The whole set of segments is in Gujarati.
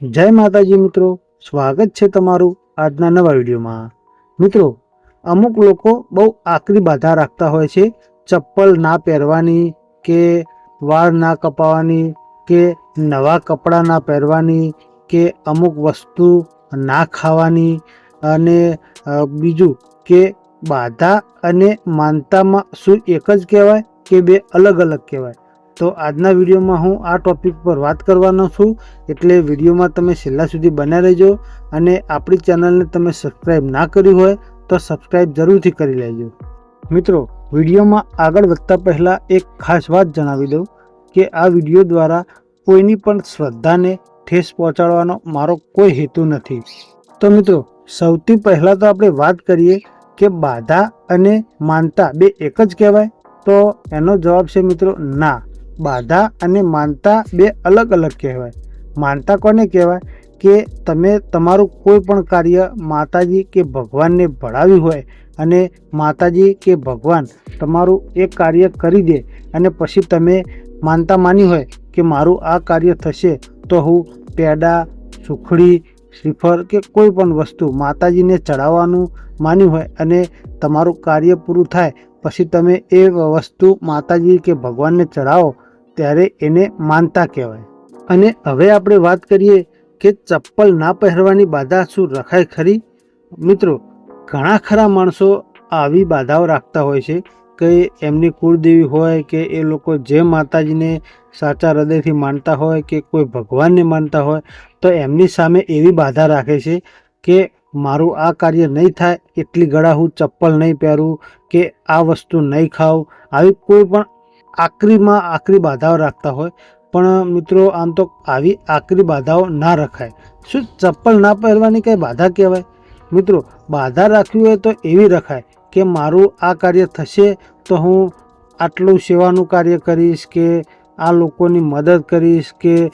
જય માતાજી મિત્રો, સ્વાગત છે તમારું આજના નવા વિડીયોમાં. મિત્રો, અમુક લોકો બહુ આકરી બાધા રાખતા હોય છે, ચપ્પલ ના પહેરવાની કે વાળ ના કપાવવાની કે નવા કપડાં ના પહેરવાની કે અમુક વસ્તુ ના ખાવાની અને બીજું કે બાધા અને માનતામાં શું એક જ કહેવાય કે બે અલગ અલગ કહેવાય. તો આજના વિડીયોમાં હું આ ટોપિક પર વાત કરવાનો છું. એટલે વિડીયોમાં તમે છેલ્લા સુધી બન્યા રહેજો અને આપણી ચેનલને તમે સબસ્ક્રાઈબ ના કરી હોય તો સબસ્ક્રાઈબ જરૂરથી કરી લેજો. મિત્રો, વિડીયોમાં આગળ વધતા પહેલાં એક ખાસ વાત જણાવી દઉં કે આ વીડિયો દ્વારા કોઈની પણ શ્રદ્ધાને ઠેસ પહોંચાડવાનો મારો કોઈ હેતુ નથી. તો મિત્રો, સૌથી પહેલાં તો આપણે વાત કરીએ કે બાધા અને માનતા બે એક જ કહેવાય? તો એનો જવાબ છે મિત્રો, ના. બાધા અને માનતા બે અલગ અલગ કહેવાય. માનતા કોને કહેવાય? કે તમે તમારું કોઈ પણ કાર્ય માતાજી કે ભગવાનને ભળાવ્યું હોય અને માતાજી કે ભગવાન તમારું એ કાર્ય કરી દે અને પછી તમે માનતા માની હોય કે મારું આ કાર્ય થશે, તો હું પેડા, સુખડી, શ્રીફળ કે કોઈ પણ વસ્તુ માતાજીને ચડાવવાનું માન્યું હોય અને તમારું કાર્ય પૂરું થાય, પછી તમે એ વસ્તુ માતાજી કે ભગવાનને ચડાવો ત્યારે એને માનતા કહેવાય. અને હવે આપણે વાત કરીએ કે ચપ્પલ ના પહેરવાની બાધા શું રખાય ખરી? મિત્રો, ઘણા ખરા માણસો આવી બાધાઓ રાખતા હોય છે કે એમની કુળદેવી હોય કે એ લોકો જે માતાજીને સાચા હૃદયથી માનતા હોય કે કોઈ ભગવાનને માનતા હોય, તો એમની સામે એવી બાધા રાખે છે કે મારું આ કાર્ય નહીં થાય, એટલી ગળા હું ચપ્પલ નહીં પહેરું, કે આ વસ્તુ નહીં ખાઉં, આવી કોઈ પણ આકરીમાં આકરી બાધાઓ રાખતા હોય. પણ મિત્રો, આમ તો આવી આકરી બાધાઓ ના રખાય. શું ચપ્પલ ના પહેરવાની કંઈ બાધા કહેવાય? મિત્રો, બાધા રાખવી હોય તો એવી રખાય કે મારું આ કાર્ય થશે તો હું આટલું સેવાનું કાર્ય કરીશ કે આ લોકોની મદદ કરીશ કે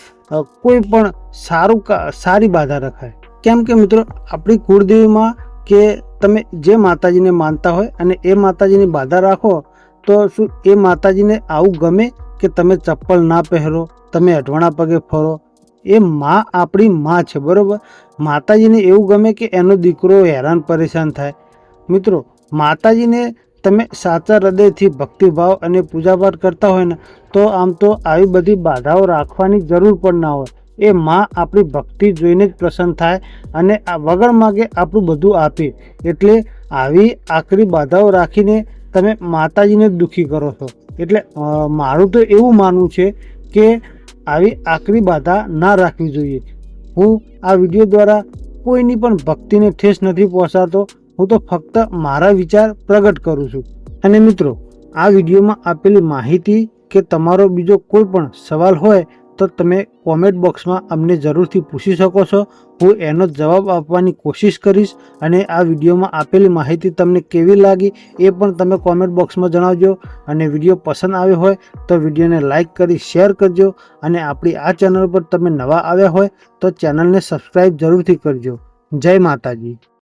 કોઈ પણ સારું સારી બાધા રખાય. કેમ કે મિત્રો, આપણી કુળદેવીમાં કે તમે જે માતાજીને માનતા હોય અને એ માતાજીની બાધા રાખો તો શું એ માતાજીને આવું ગમે કે તમે ચપ્પલ ના પહેરો, તમે અઠવાણા પગે ફરો? એ માં આપણી માં છે, બરાબર? માતાજીને એવું ગમે કે એનો દીકરો હેરાન પરેશાન થાય. મિત્રો, માતાજીને તમે સાચા હૃદયથી ભક્તિભાવ અને પૂજાપાઠ કરતા હોય ને, તો આમ તો આવી બધી બાધાઓ રાખવાની જરૂર પણ ના હોય. એ માં આપણી ભક્તિ જોઈને જ પ્રસન્ન થાય અને આ વગર માગે આપણું બધું આપે. એટલે આવી આકરી બાધાઓ રાખીને તમે માતાજીને જ દુઃખી કરો છો. એટલે મારું તો એવું માનવું છે કે આવી આકરી બાધા ના રાખવી જોઈએ. હું આ વીડિયો દ્વારા કોઈની પણ ભક્તિને ઠેસ નથી પહોંચાડતો. હું તો ફક્ત મારા વિચાર પ્રગટ કરું છું. અને મિત્રો, આ વિડીયોમાં આપેલી માહિતી કે તમારો બીજો કોઈ પણ સવાલ હોય તો તમે કોમેન્ટ બોક્સમાં અમને જરૂરથી પૂછી શકો છો. હું એનો જવાબ આપવાની કોશિશ કરીશ અને આ વિડીયોમાં આપેલી માહિતી તમને કેવી લાગી એ પણ તમે કોમેન્ટ બોક્સમાં જણાવજો. અને વીડિયો પસંદ આવ્યો હોય તો વિડીયોને લાઇક કરી શેર કરજો અને આપણી આ ચેનલ પર તમે નવા આવ્યા હોય તો ચેનલને સબસ્ક્રાઈબ જરૂરથી કરજો. જય માતાજી.